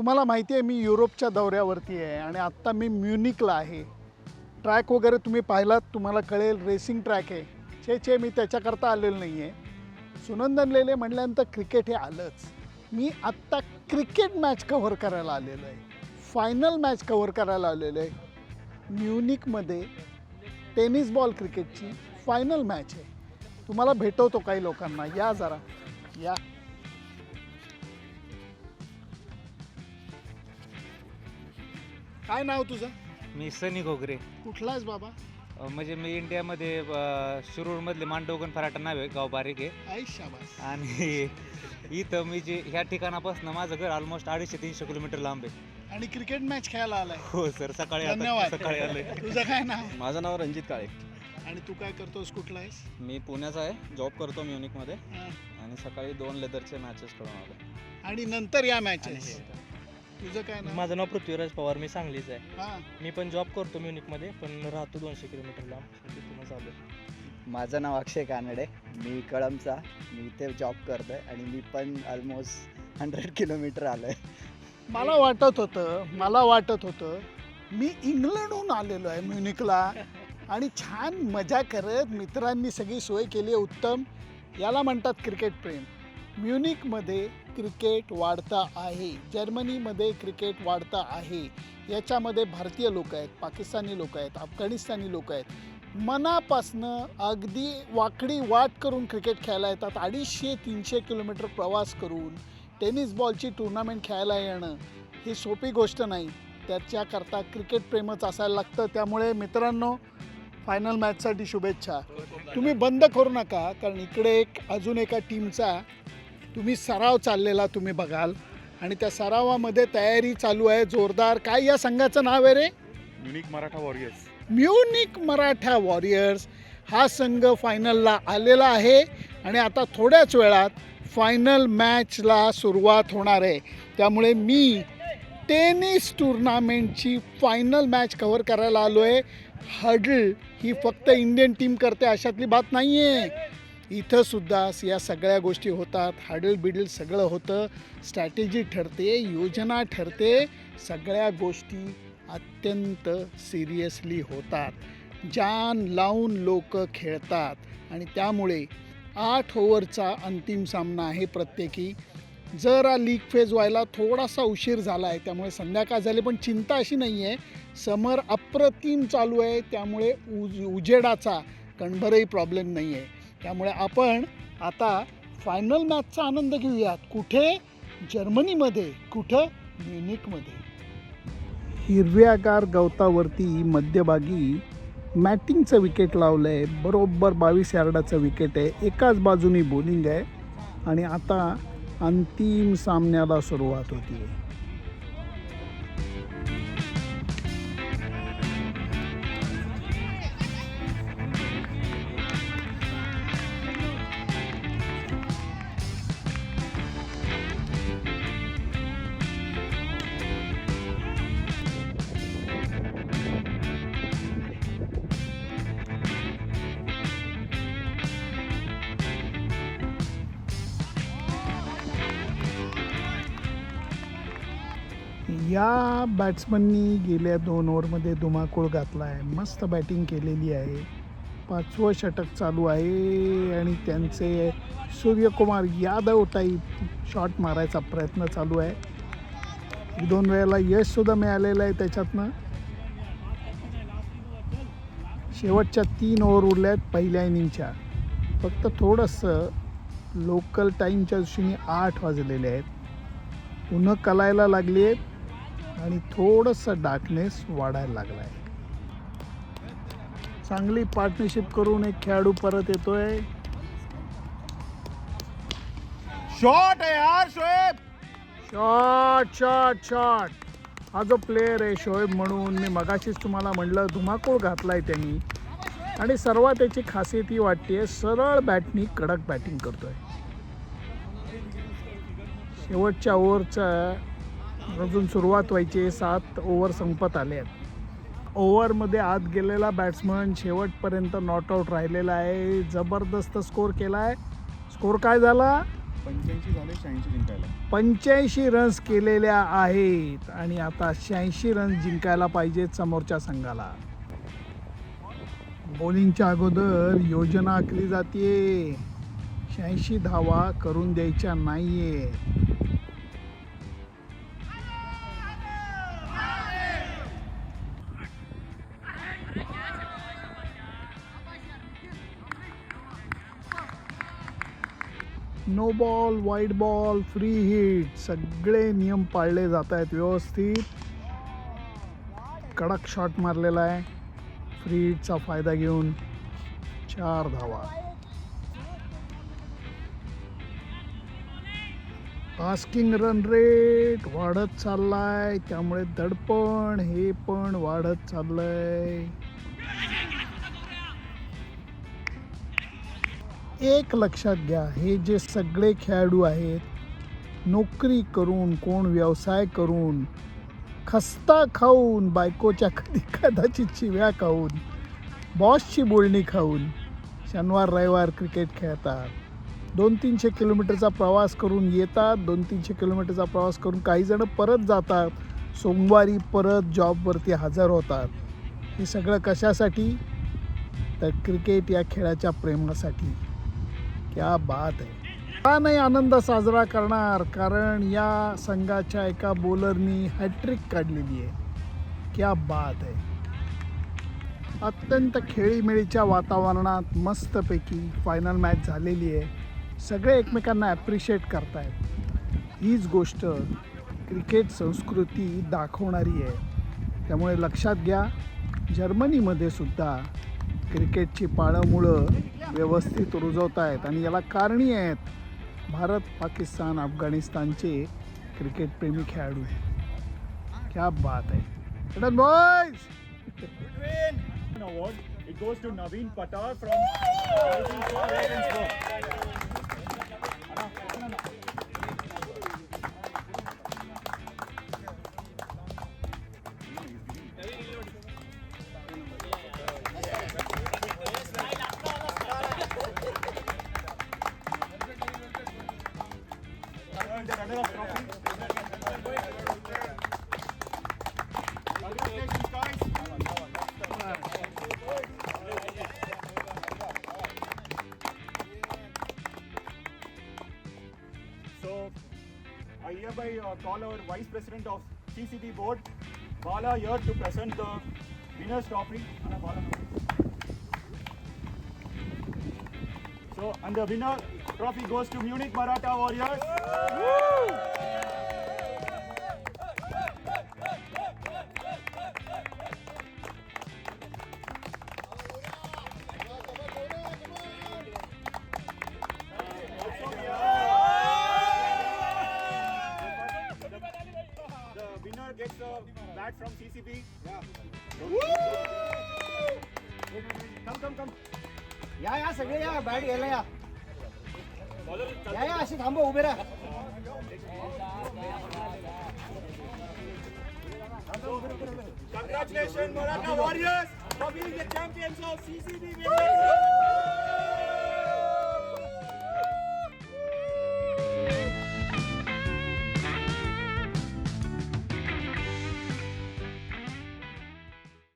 तुम्हाला माहिती आहे मी युरोपच्या दौऱ्यावरती आहे आणि आत्ता मी म्युनिकला आहे. ट्रॅक वगैरे तुम्ही पाहिलात तुम्हाला कळेल रेसिंग ट्रॅक आहे. छे छे मी त्याच्याकरता आलेलो नाही आहे सुनंदन लेले म्हणल्यानंतर क्रिकेट हे आलंच. मी आत्ता क्रिकेट मॅच कव्हर करायला आलेलो आहे. फायनल मॅच कव्हर करायला आलेलो आहे. म्युनिकमध्ये टेनिस बॉल क्रिकेटची फायनल मॅच आहे. तुम्हाला भेटवतो काही लोकांना. या जरा. या. काय नाव तुझं? मी सनी घोगरे. कुठला आहेस बाबा? अ, म्हणजे मी इंडियामध्ये अ, शिरूरमधले मांडवगण फराटा नाव आहे गाव बारीक आहे. आई शाबास. आणि इथं मी जे ह्या ठिकाणापासून माझं घर ऑलमोस्ट अडीचशे तीनशे किलोमीटर लांब आहे. आणि क्रिकेट मॅच खेळायला आलाय. हो सर सकाळी आता- धन्यवाद. सकाळी आलोय. तुझं काय नाव? माझं नाव रणजित काळे. आणि तू काय करतोस? कुठला आहेस? मी पुण्याचा आहे. जॉब करतो म्युनिकमध्ये. हा. आणि सकाळी दोन लेदरचे मॅचेस खेळून आलो आणि नंतर या मॅचेस तुझं काय नाव? माझं नाव पृथ्वीराज पवार मी सांगलीच आहे. हा. मी पण जॉब करतो म्युनिकमध्ये पण राहतो दोनशे किलोमीटर लांब. तिथूनच आलो माझं नाव अक्षय कानडे. मी कळमचा मी इथे जॉब करतोय आणि मी पण ऑलमोस्ट हंड्रेड किलोमीटर आलोय. मला वाटत होतं मला वाटत होतं मी इंग्लंडहून आलेलो आहे म्युनिकला आणि छान मजा करत मित्रांनी सगळी सोय केली आहे उत्तम. याला म्हणतात क्रिकेट प्रेम. म्युनिकमध्ये क्रिकेट वाढता आहे जर्मनीमध्ये क्रिकेट वाढता आहे. याच्यामध्ये भारतीय लोक आहेत पाकिस्तानी लोक आहेत अफगाणिस्तानी लोक आहेत. मनापासनं अगदी वाकडी वाट करून क्रिकेट खेळायला येतात. अडीचशे तीनशे किलोमीटर प्रवास करून टेनिस बॉलची टुर्नामेंट खेळायला येणं ही सोपी गोष्ट नाही. त्याच्याकरता क्रिकेट प्रेमच असायला लागतं. त्यामुळे मित्रांनो फायनल मॅचसाठी शुभेच्छा. तुम्ही बंद करू नका कारण इकडे एक अजून एका टीमचा तुम्ही सराव चाललेला तुम्ही बघाल. आणि त्या सरावामध्ये तयारी चालू आहे जोरदार. काय या संघाचं नाव आहे रे? Munich Maratha warriors Munich Maratha warriors. हा संघ फायनलला आलेला आहे आणि आता थोड्याच वेळात फायनल मॅचला सुरुवात होणार आहे. त्यामुळे मी टेनिस टुर्नामेंटची फायनल मॅच कव्हर करायला आलो आहे हडल ही फक्त इंडियन टीम करते अशातली बात नाही आहे इथंसुद्धा या सगळ्या गोष्टी होतात. हाडल बिडल सगळं होतं. स्ट्रॅटेजी ठरते योजना ठरते. सगळ्या गोष्टी अत्यंत सिरियसली होतात. जान लावून लोक खेळतात. आणि त्यामुळे आठ ओव्हरचा अंतिम सामना आहे प्रत्येकी. जरा लीग फेज व्हायला थोडासा उशीर झाला आहे त्यामुळे संध्याकाळ झाली पण चिंता अशी नाही आहे समर अप्रतिम चालू आहे त्यामुळे उज उजेडाचा कणभरही प्रॉब्लेम नाही आहे त्यामुळे आपण आता फायनल मॅचचा आनंद घेऊयात. कुठे? जर्मनीमध्ये. कुठं? म्युनिकमध्ये हिरव्यागार गवतावरती मध्यभागी मॅटिंगचं विकेट लावलं आहे बरोबर बावीस यार्डाचं विकेट आहे. एकाच बाजूनी बॉलिंग आहे. आणि आता अंतिम सामन्याला सुरुवात होती आहे या बॅट्समननी गेल्या दोन ओव्हरमध्ये धुमाकूळ घातला आहे मस्त बॅटिंग केलेली आहे. पाचवं षटक चालू आहे आणि त्यांचे सूर्यकुमार यादव टाईप शॉट मारायचा प्रयत्न चालू आहे. एक दोन वेळेला यशसुद्धा मिळालेलं आहे त्याच्यातनं. शेवटच्या तीन ओव्हर उरल्या आहेत पहिल्या इनिंगच्या. फक्त थोडंसं लोकल टाईमच्या दृष्टीने आठ वाजलेले आहेत. उन्हं कलायला लागली आहेत आणि थोडंसं डार्कनेस वाढायला लागला आहे चांगली पार्टनरशिप करून एक खेळाडू परत येतोय. शॉट आहे यार शोएब शॉट शॉट शॉट हा जो प्लेअर आहे शोएब म्हणून मी मगाशीच तुम्हाला म्हणलं धुमाकूळ घातलाय त्यांनी. आणि सर्वात त्याची खासियत ही वाटते सरळ बॅटनी कडक बॅटिंग करतोय. शेवटच्या ओव्हरचा अजून सुरुवात व्हायची सात ओव्हर संपत आले आहेत. ओव्हरमध्ये आत गेलेला बॅट्समन शेवटपर्यंत नॉट आऊट राहिलेला आहे. जबरदस्त स्कोर केला आहे स्कोर काय झाला? पंच्याऐंशी झाले शहाऐंशी जिंकायला. पंच्याऐंशी रन्स केलेल्या आहेत. आणि आता शहाऐंशी रन्स जिंकायला पाहिजेत समोरच्या संघाला. बॉलिंगच्या अगोदर योजना आखली जाते शहाऐंशी धावा करून द्यायच्या नाहीये no ball wide ball free hit सगळे नियम पाळले जात आहेत व्यवस्थित. कडक शॉट मारलेला आहे. फ्री हिटचा फायदा घेऊन चार धावा. आस्किंग रन रेट वाढत चाललाय. त्यामुळे दडपण हे पण वाढत चाललंय. एक लक्षात घ्या हे जे सगळे खेळाडू आहेत नोकरी करून कोण व्यवसाय करून खस्ता खाऊन बायकोच्या कधी कदाचित शिव्या खाऊन बॉसची बोलणी खाऊन शनिवार रविवार क्रिकेट खेळतात. दोन तीनशे किलोमीटरचा प्रवास करून येतात दोन तीनशे किलोमीटरचा प्रवास करून काही जण परत जातात. सोमवारी परत जॉबवरती हजर होतात. हे सगळं कशासाठी? तर क्रिकेट या खेळाच्या प्रेमासाठी. क्या बात आहे का नाही आनंद साजरा करणार? कारण या संघाच्या एका बॉलरनी हॅट्रिक काढलेली आहे. क्या बात आहे अत्यंत खेळीमेळीच्या वातावरणात मस्तपैकी फायनल मॅच झालेली आहे. सगळे एकमेकांना ॲप्रिशिएट करतायत. हीच गोष्ट क्रिकेट संस्कृती दाखवणारी आहे. त्यामुळे लक्षात घ्या जर्मनीमध्ये सुद्धा क्रिकेटची पाळंमुळं व्यवस्थित रुजवत आहेत आणि याला कारणी आहेत भारत पाकिस्तान अफगाणिस्तानचे क्रिकेटप्रेमी खेळाडू क्या बात आहे. Boys. It goes to Naveen Patar from So, I hereby uh, call our Vice President of CCB Board, Bala, here to present the winners' trophy. So, and the winner trophy goes to Munich Maratha Warriors. The winner gets a bat from CCB. Come, come, come. या या सगळे या bat घ्यायला या 야야 아씨 오베라 Congratulations Maratha Warriors for being the champions of CCB.